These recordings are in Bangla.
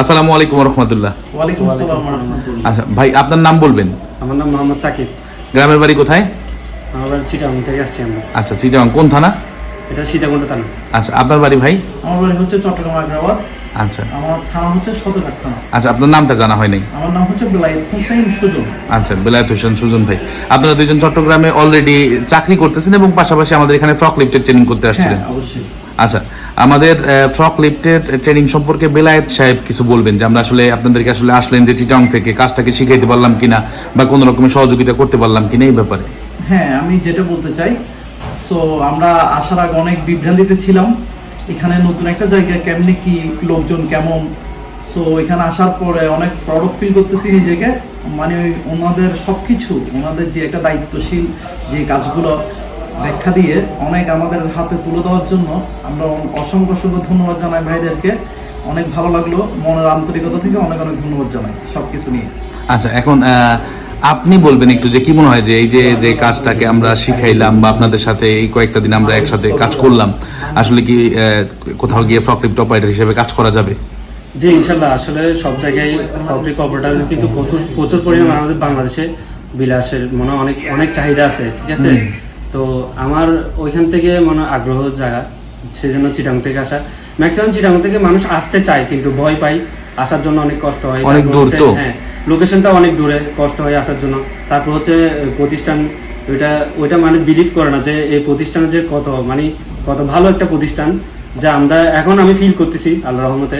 আসসালামু আলাইকুম রহমতুল্লাহ ওয়ালাইকুম আসসালাম ওয়া রাহমাতুল্লাহ আচ্ছা ভাই আপনার নাম বলবেন? আমার নাম মোহাম্মদ সাকিব। গ্রামের বাড়ি কোথায়? আমার বাড়ি চিটাং থেকে আসছি আমরা। আচ্ছা চিটাং কোন থানা? এটা সীতাকুণ্ড থানা। আচ্ছা আপনার বাড়ি ভাই? আমার বাড়ি হচ্ছে চট্টগ্রাম আগ্রাবাদ। আচ্ছা। আমার থানা হচ্ছে সদরঘাট থানা। আচ্ছা আপনার নামটা জানা হয় নাই। আমার নাম হচ্ছে বেলায়েত হোসেন সুজন। আচ্ছা বেলায়েত হোসেন সুজন ভাই। আপনারা দুইজন চট্টগ্রামে অলরেডি চাকরি করতেছেন এবং পাশাপাশি আমাদের এখানে ফ্রক লিফটের ট্রেনিং করতে হ্যাঁ আসছিলেন অবশ্যই। আচ্ছা আমাদের ফ্রক লিফটের ট্রেনিং সম্পর্কে বেলায়েত সাহেব কিছু বলবেন যে আমরা আসলে আপনাদেরকে আসলে আসলেন যে চিটাং থেকে, কাজটাকে শিখাইতে পারলাম কিনা বা কোনো রকমের সহযোগিতা করতে পারলাম কিনা এই ব্যাপারে। হ্যাঁ আমি যেটা বলতে চাই সো আমরা আসার আগে অনেক বিভ্রান্তিতে ছিলাম, এখানে নতুন একটা জায়গা, কেমনি কি, লোকজন কেমন? সো এখানে আসার পরে অনেক প্রাউড ফিল করতেছি নিজেকে মানে ওনাদের সব কিছু ওনাদের যে একটা দায়িত্বশীল যে কাজগুলো ব্যাখ্যা দিয়ে অনেক আমাদের হাতে তুলে দেওয়ার জন্য আমরা অসংখ্য অসংখ্য ধন্যবাদ জানাই ভাইদেরকে। অনেক ভালো লাগল মনের আন্তরিকতা থেকে অনেক অনেক ধন্যবাদ জানাই সব কিছু নিয়ে। আচ্ছা এখন আপনি বলবেন একটু যে কি মনে হয় যে এই যে যে কাজটাকে আমরা শিখাইলাম বা আপনাদের সাথে এই কয়েকটা দিন আমরা একসাথে কাজ করলাম আসলে কি আহ, কোথাও গিয়ে ফ্রক লিফট অপারেটর হিসেবে কাজ করা যাবে? জি ইনশাল্লাহ আসলে সব জায়গায় ফাউন্ডারি কর্পোরেটার কিন্তু প্রচুর প্রচুর পরিমাণে আমাদের বাংলাদেশে বিলাসের মনে অনেক অনেক চাহিদা আছে ঠিক আছে? তো আমার ওইখান থেকে মনে আগ্রহ জায়গা সেজন্য চিটাং থেকে আসা। ম্যাক্সিমাম চিটাং থেকে মানুষ আসতে চায় কিন্তু ভয় পায়। আসার জন্য অনেক কষ্ট হয়। অনেক দূর তো। হ্যাঁ লোকেশনটা অনেক দূরে কষ্ট হয় আসার জন্য। তারপর হচ্ছে প্রতিষ্ঠান ওইটা ওইটা মানে বিলিভ করে না যে এই প্রতিষ্ঠান যে কত মানে কত ভালো একটা প্রতিষ্ঠান যা আমরা এখন আমি ফিল করতেছি আল্লাহ রহমতে।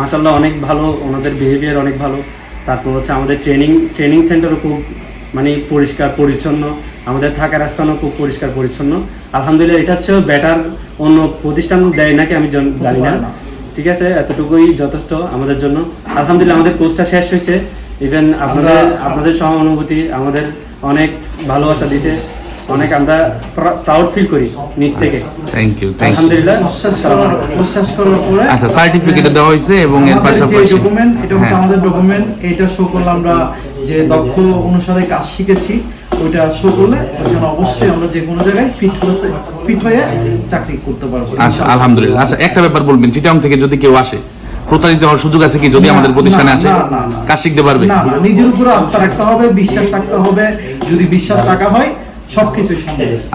মাসাল্লাহ অনেক ভালো ওনাদের বিহেভিয়ার অনেক ভালো। তারপর হচ্ছে আমাদের ট্রেনিং ট্রেনিং সেন্টারও খুব মানে পরিষ্কার পরিচ্ছন্ন। আমাদের থাকার স্থানও খুব পরিষ্কার পরিচ্ছন্ন। আলহামদুলিল্লাহ এটা হচ্ছে বেটার অন্য প্রতিষ্ঠান দেয় নাকি আমি জানি না। ঠিক আছে এতটুকুই যথেষ্ট আমাদের জন্য। আলহামদুলিল্লাহ আমাদের কোর্সটা শেষ হয়েছে। ইভেন আপনাদের আমরা- আপনাদের সহানুভূতি আমাদের অনেক ভালোবাসা দিছে অনেক আমরা প্রাউড ফিল করি নিজ থেকে। থ্যাংক ইউ আলহামদুলিল্লাহ বিশ্বাস করার পরে আচ্ছা সার্টিফিকেট দেওয়া হয়েছে এবং এর পাশাপাশি ডকুমেন্ট এটা হচ্ছে হ্যাঁ। আমাদের ডকুমেন্ট এটা শো করলে আমরা যে দক্ষ অনুসারে কাজ শিখেছি। ওইটা শো করলে অবশ্যই আমরা যে কোনো জায়গায় ফিট হতে ফিট হয়ে চাকরি করতে পারব। আচ্ছা আলহামদুলিল্লাহ। আচ্ছা একটা ব্যাপার বলবেন চিটাং থেকে যদি কেউ আসে প্রতারিত হওয়ার সুযোগ আছে কি যদি আমাদের প্রতিষ্ঠানে আসে। কাজ শিখতে পারবে? না নিজের উপরে আস্থা রাখতে হবে বিশ্বাস রাখতে হবে। যদি বিশ্বাস রাখা হয় সম্ভব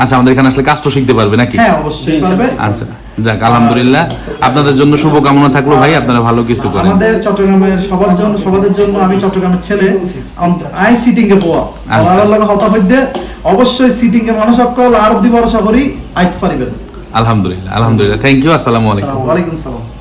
আচ্ছা আমাদের এখানে আসলে কাজ তো শিখতে পারবে নাকি? হ্যাঁ অবশ্যই পারবে। আচ্ছা যাক আলহামদুলিল্লাহ। আপনাদের জন্য শুভকামনা থাকল ভাই আপনারা ভালো কিছু করেন। আমাদের চট্টগ্রামের সবার জন্য সবাদের জন্য আমি চট্টগ্রামের ছেলে। আই সিটিং এ পোয়া। আমার লাগে হতা হইতে অবশ্যই সিটিং এ মানুষ সকল আর দি ভরসা করি আইতে পারিবেন। আলহামদুলিল্লাহ আলহামদুলিল্লাহ। থ্যাংক ইউ আসসালামু আলাইকুম। ওয়ালাইকুম সালাম।